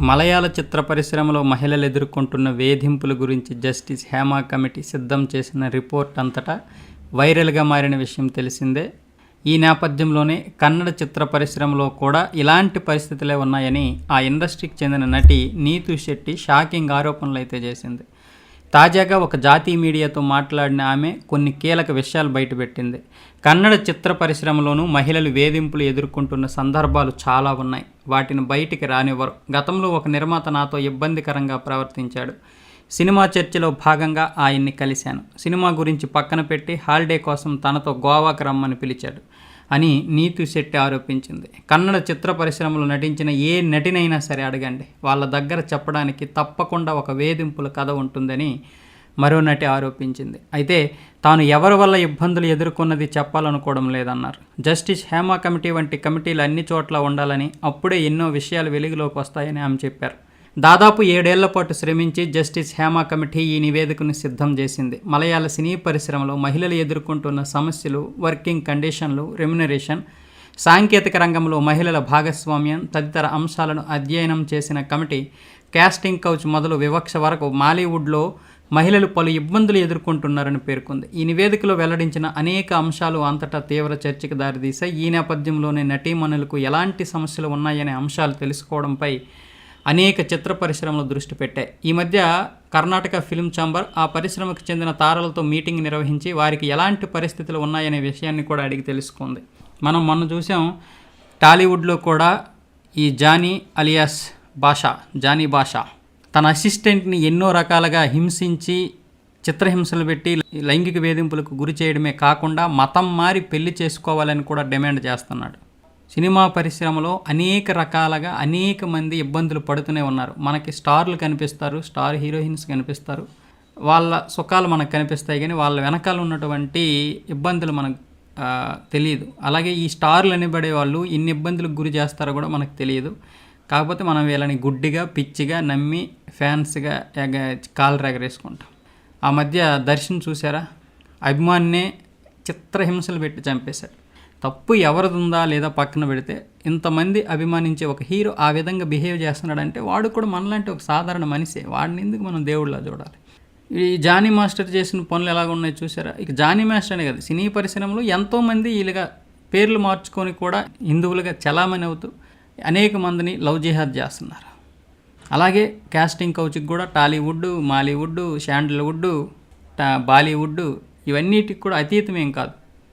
మలయాళ చిత్ర పరిశ్రమలో మహిళలు ఎదుర్కొంటున్న వేధింపుల గురించి జస్టిస్ హేమా కమిటీ సిద్ధం చేసిన రిపోర్ట్ అంతటా వైరల్గా మారిన విషయం తెలిసిందే. ఈ నేపథ్యంలోనే కన్నడ చిత్ర పరిశ్రమలో కూడా ఇలాంటి పరిస్థితులే ఉన్నాయని ఆ ఇండస్ట్రీకి చెందిన నటి నీతు శెట్టి షాకింగ్ ఆరోపణలు అయితే చేసింది. తాజాగా ఒక జాతీయ మీడియాతో మాట్లాడిన ఆమె కొన్ని కీలక విషయాలు బయటపెట్టింది. కన్నడ చిత్ర పరిశ్రమలోనూ మహిళలు వేధింపులు ఎదుర్కొంటున్న సందర్భాలు చాలా ఉన్నాయి. వాటిని బయటికి రానివ్వరు. గతంలో ఒక నిర్మాత నాతో ఇబ్బందికరంగా ప్రవర్తించాడు. సినిమా చర్చలో భాగంగా ఆయన్ని కలిశాను. సినిమా గురించి పక్కన పెట్టి హాలిడే కోసం తనతో గోవాకు రమ్మని పిలిచాడు. అని నీతు శెట్టి ఆరోపించింది. కన్నడ చిత్ర పరిశ్రమలో నటించిన ఏ నటినైనా సరే అడగండి. వాళ్ళ దగ్గర చెప్పడానికి తప్పకుండా ఒక వేధింపుల కథ ఉంటుందని మరో నటి ఆరోపించింది. అయితే తాను ఎవరి వల్ల ఇబ్బందులు ఎదుర్కొన్నది చెప్పాలనుకోవడం లేదన్నారు. జస్టిస్ హేమా కమిటీ వంటి కమిటీలు అన్ని చోట్ల ఉండాలని అప్పుడే ఎన్నో విషయాలు వెలుగులోకి వస్తాయని ఆమె చెప్పారు. దాదాపు ఏడేళ్ళ పాటు శ్రమించి జస్టిస్ హేమా కమిటీ ఈ నివేదికను సిద్ధం చేసింది. మలయాళ సినీ పరిశ్రమలో మహిళలు ఎదుర్కొంటున్న సమస్యలు వర్కింగ్ కండిషన్లు రెమ్యునరేషన్ సాంకేతిక రంగంలో మహిళల భాగస్వామ్యం తదితర అంశాలను అధ్యయనం చేసిన కమిటీ క్యాస్టింగ్ కౌచ్ మొదలు వివక్ష వరకు మాలీవుడ్లో మహిళలు పలు ఇబ్బందులు ఎదుర్కొంటున్నారని పేర్కొంది. ఈ నివేదికలో వెల్లడించిన అనేక అంశాలు అంతటా తీవ్ర చర్చకు దారితీశాయి. ఈ నేపథ్యంలోనే నటీమణులకు ఎలాంటి సమస్యలు ఉన్నాయనే అంశాలు తెలుసుకోవడంపై అనేక చిత్ర పరిశ్రమలు దృష్టి పెట్టాయి. ఈ మధ్య కర్ణాటక ఫిల్మ్ ఛాంబర్ ఆ పరిశ్రమకు చెందిన తారలతో మీటింగ్ నిర్వహించి వారికి ఎలాంటి పరిస్థితులు ఉన్నాయనే విషయాన్ని కూడా అడిగి తెలుసుకుంది. మనం మొన్న చూసాం టాలీవుడ్లో కూడా ఈ జానీ అలియాస్ భాషా జానీ భాషా తన అసిస్టెంట్ని ఎన్నో రకాలుగా హింసించి చిత్రహింసలు పెట్టి లైంగిక వేధింపులకు గురి చేయడమే కాకుండా మతం మారి పెళ్ళి చేసుకోవాలని కూడా డిమాండ్ చేస్తున్నాడు. సినిమా పరిశ్రమలో అనేక రకాలుగా అనేక మంది ఇబ్బందులు పడుతూనే ఉన్నారు. మనకి స్టార్లు కనిపిస్తారు స్టార్ హీరోయిన్స్ కనిపిస్తారు. వాళ్ళ సుఖాలు మనకు కనిపిస్తాయి కానీ వాళ్ళ వెనకాల ఉన్నటువంటి ఇబ్బందులు మనకు తెలియదు. అలాగే ఈ స్టార్లు అనబడే వాళ్ళు ఇన్ని ఇబ్బందులకు గురి చేస్తారో కూడా మనకు తెలియదు. కాకపోతే మనం వీళ్ళని గుడ్డిగా పిచ్చిగా నమ్మి ఫ్యాన్స్గా ఎగ కాలు ఎగరేసుకుంటాం ఆ మధ్య దర్శన్ చూసారా అభిమాన్నే చిత్రహింసలు పెట్టి చంపేశాడు. తప్పు ఎవరిదుందా లేదా పక్కన పెడితే ఇంతమంది అభిమానించే ఒక హీరో ఆ విధంగా బిహేవ్ చేస్తున్నాడంటే వాడు కూడా మనలాంటి ఒక సాధారణ మనిషే. వాడిని ఎందుకు మనం దేవుడిలా చూడాలి? ఈ జానీ మాస్టర్ చేసిన పనులు ఎలాగ ఉన్నాయో చూసారా? ఇక జానీ మాస్టర్ అనే కదా సినీ పరిశ్రమలో ఎంతోమంది వీళ్ళుగా పేర్లు మార్చుకొని కూడా హిందువులుగా చలామణి అవుతూ అనేక మందిని లవ్ జిహాద్ చేస్తున్నారు. అలాగే క్యాస్టింగ్ కౌచ్కి కూడా టాలీవుడ్ మాలీవుడ్ శాండల్వుడ్ టా- బాలీవుడ్ ఇవన్నిటికి కూడా అతీతమేం కాదు.